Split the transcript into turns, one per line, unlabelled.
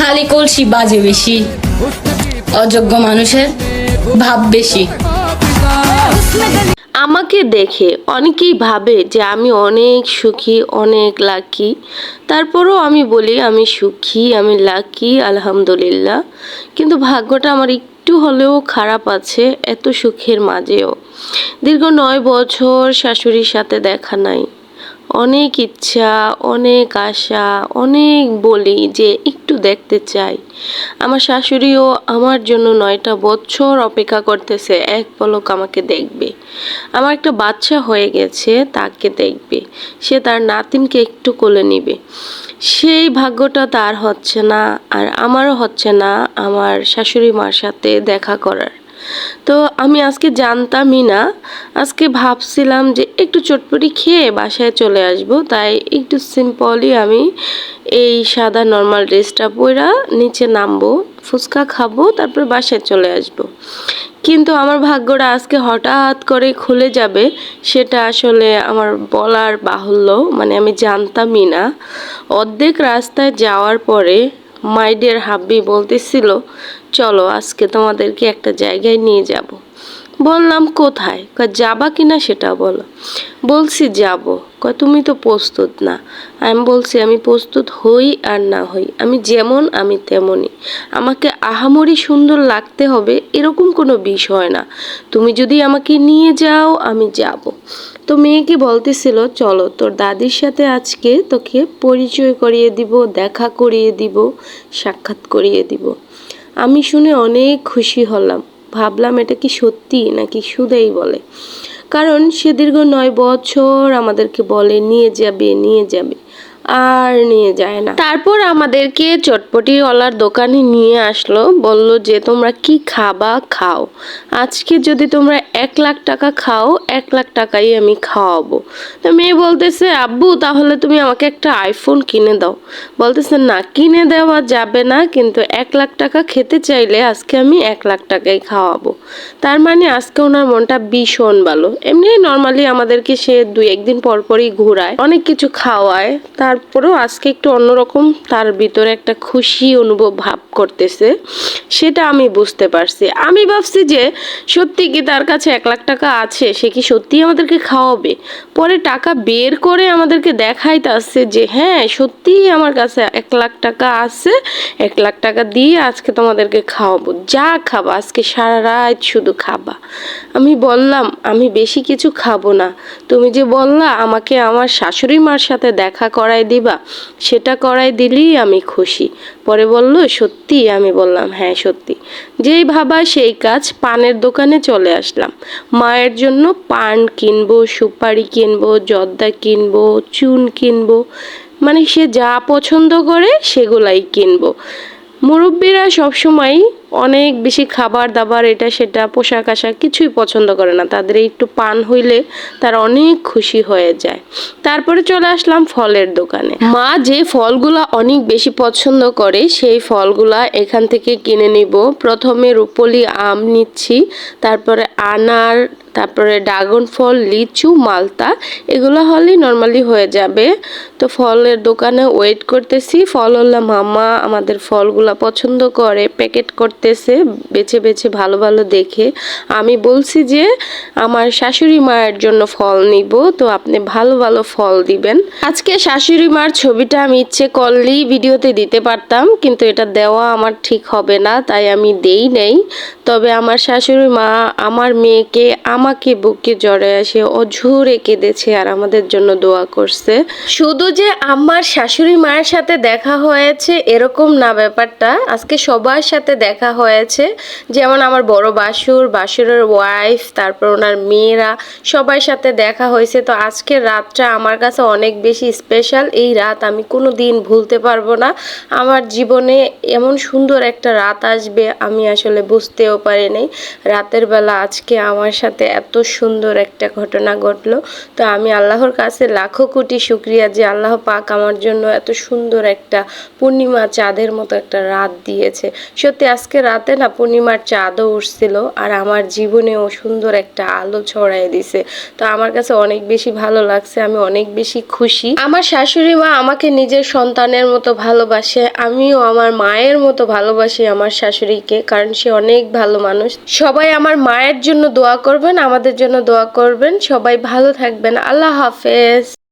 খালি কলসি বাজে বেশি। অযোগ্য মানুষের ভাব বেশি।
আমাকে দেখে অনেকেই ভাবে যে আমি অনেক সুখী, অনেক লাকি। তারপরও আমি বলি, আমি সুখী, আমি লাকি, আলহামদুলিল্লাহ। কিন্তু ভাগ্যটা আমার একটু হলেও খারাপ আছে এত সুখের মাঝেও। দীর্ঘ নয় বছর শাশুড়ির সাথে দেখা নাই। অনেক ইচ্ছা, অনেক আশা, অনেক বলি যে একটু দেখতে চাই। আমার শাশুড়িও আমার জন্য নয়টা বছর অপেক্ষা করতেছে, এক পলক আমাকে দেখবে। আমার একটা বাচ্চা হয়ে গেছে, তাকে দেখবে। সে তার নাতিনকে একটু কোলে নিবে। সেই ভাগ্যটা তার হচ্ছে না, আর আমারও হচ্ছে না আমার শাশুড়ি মার সাথে দেখা করার। তো আমি আজকে জানতামই না। আজকে ভাবছিলাম যে একটু চটপটি খেয়ে বাসায় চলে আসব। তাই একটু সিম্পলই আমি এই সাদা নর্মাল ড্রেসটা পরা নিচে নামবো, ফুচকা খাব, তারপর বাসায় চলে আসব। কিন্তু আমার ভাগ্যটা আজকে হঠাৎ করে খুলে যাবে, সেটা আসলে আমার বলার বাহুল্য মানে আমি জানতামই না। অর্ধেক রাস্তায় যাওয়ার পরে মাইডের হাব্বি বলতেছিল চলো আজকে তোমাদেরকে একটা জায়গায় নিয়ে যাব। বললাম কোথায়? কয়, যাবা কিনা সেটা বলো। বলছি যাব। কয়, তুমি তো প্রস্তুত না। আমি বলছি, আমি প্রস্তুত হই আর না হই। আমি যেমন, আমি তেমনই। আমাকে আহামরি সুন্দর লাগতে হবে এরকম কোনো বিষয় না। তুমি যদি আমাকে নিয়ে যাও, আমি যাব। তো মেয়েকে বলতেছিল, চলো, তোর দাদির সাথে আজকে তোকে পরিচয় করিয়ে দিব, দেখা করিয়ে দিব, সাক্ষাৎ করিয়ে দিব। আমি শুনে অনেক খুশি হলাম। ভাবলাম এটা কি সত্যি নাকি সুদেই বলে। কারণ সে দীর্ঘ নয় বছর আমাদেরকে বলে, নিয়ে যাবে নিয়ে যাবে। আর নিয়ে যায় না। তারপর আমাদেরকে চটপটিওয়ালার দোকানে নিয়ে আসলো, বলল যে, তোমরা কি খাবা? খাও। আজকে যদি তোমরা এক লাখ টাকা খাও, এক লাখ টাকাই আমি খাওয়াবো। তো মেয়ে বলতেছে, আব্বু, তাহলে তুমি আমাকে একটা আইফোন কিনে দাও। বলতেছে, না, কিনে দেওয়া যাবে না, কিন্তু এক লাখ টাকা খেতে চাইলে আজকে আমি এক লাখ টাকাই খাওয়াবো। তার মানে আজকে ওনার মনটা ভীষণ ভালো। এমনি নর্মালি আমাদেরকে সে দুই একদিন পর পরই ঘোরায়, অনেক কিছু খাওয়ায়। তারপরেও আজকে একটু অন্যরকম, তার ভিতরে একটা খুশি অনুভব ভাব করতেছে, সেটা আমি বুঝতে পারছি। আমি ভাবছি যে, সত্যি কি তার কাছে এক লাখ টাকা আছে, সে কি সত্যি আমাদেরকে খাওয়াবে? পরে টাকা বের করে আমাদেরকে দেখাইতে আসছে যে হ্যাঁ সত্যিই আমার কাছে এক লাখ টাকা আছে, এক লাখ টাকা দিয়ে আজকে তোমাদেরকে খাওয়াবো। যা খাবা, আজকে সারা রাত শুধু খাবা। আমি বললাম, আমি বেশি কিছু খাব না। তুমি যে বললা, আমাকে আমার শাশুড়ি মার সাথে দেখা করাই দিবা, সেটা করাই দিলেই আমি খুশি। পরে বলল, সত্যি? আমি বললাম হ্যাঁ সত্যি। যেই ভাবা সেই কাজ পানের দোকানে চলে আসলাম। মায়ের জন্য পান কিনবো, সুপারি কিনবো, জর্দা কিনবো, চুন কিনবো মানে সে যা পছন্দ করে সেগুলাই কিনবো। মুরব্বীরা সবসময় অনেক বেশি খাবার দাবার, এটা সেটা, পোশাক আশাক কিছুই পছন্দ করে না। তাদের একটু পান হইলে তারা অনেক খুশি হয়ে যায়। তারপরে চলে আসলাম ফলের দোকানে। মা যে ফলগুলা অনেক বেশি পছন্দ করে, সেই ফলগুলা এখান থেকে কিনে নিব। প্রথমে রূপলি আম নিচ্ছি, তারপরে আনার, তারপরে ড্রাগন ফল, লিচু, মালতা, এগুলো হলেই নর্মালি হয়ে যাবে। তো ফলের দোকানে ওয়েট করতেছি। ফল হল্লা মামা আমাদের ফলগুলা পছন্দ করে প্যাকেট করতেছে, বেছে বেছে ভালো ভালো দেখে। আমি বলছি যে, আমার শাশুড়ি মায়ের জন্য ফল নিব, তো আপনি ভালো ভালো ফল দিবেন। আজকে শাশুড়ি মার ছবিটা আমি ইচ্ছে করলেই ভিডিওতে দিতে পারতাম, কিন্তু এটা দেওয়া আমার ঠিক হবে না, তাই আমি দেই নেই। তবে আমার শাশুড়ি মা আমার মেয়েকে আমাকে বুকে জড়ে আসে অঝুরে কেঁদেছে আর আমাদের জন্য দোয়া করছে। শুধু যে আমার শাশুড়ি মায়ের সাথে দেখা হয়েছে, এরকম না ব্যাপারটা। আজকে সবার সাথে দেখা হয়েছে। যেমন আমার বড় বাসুর, বাসুরের ওয়াইফ তারপর ওনার মেয়েরা সবার সাথে দেখা হয়েছে। তো আজকের রাতটা আমার কাছে অনেক বেশি স্পেশাল এই রাত আমি কোনো দিন ভুলতে পারব না। আমার জীবনে এমন সুন্দর একটা রাত আসবে, আমি আসলে বুঝতেও পারিনি রাতের বেলা আজকে আমার সাথে এত সুন্দর একটা ঘটনা ঘটলো। তো আমি আল্লাহর কাছে লাখো কোটি শুক্রিয়া যে আল্লাহ পাক আমার জন্য এত সুন্দর একটা পূর্ণিমা চাঁদের মতো একটা রাত দিয়েছে। সত্যি আজকে রাতে না পূর্ণিমার চাঁদও উঠছিল আর আমার জীবনেও সুন্দর একটা আলো ছড়াই দিছে। তো আমার কাছে অনেক বেশি ভালো লাগছে, আমি অনেক বেশি খুশি। আমার শাশুড়ি মা আমাকে নিজের সন্তানের মতো ভালোবাসে, আমিও আমার মায়ের মতো ভালোবাসি আমার শাশুড়িকে, কারণ সে অনেক ভালো মানুষ। সবাই আমার মায়ের জন্য দোয়া করবেন, আমাদের জন্য দোয়া করবেন, সবাই ভালো থাকবেন। আল্লাহ হাফেজ।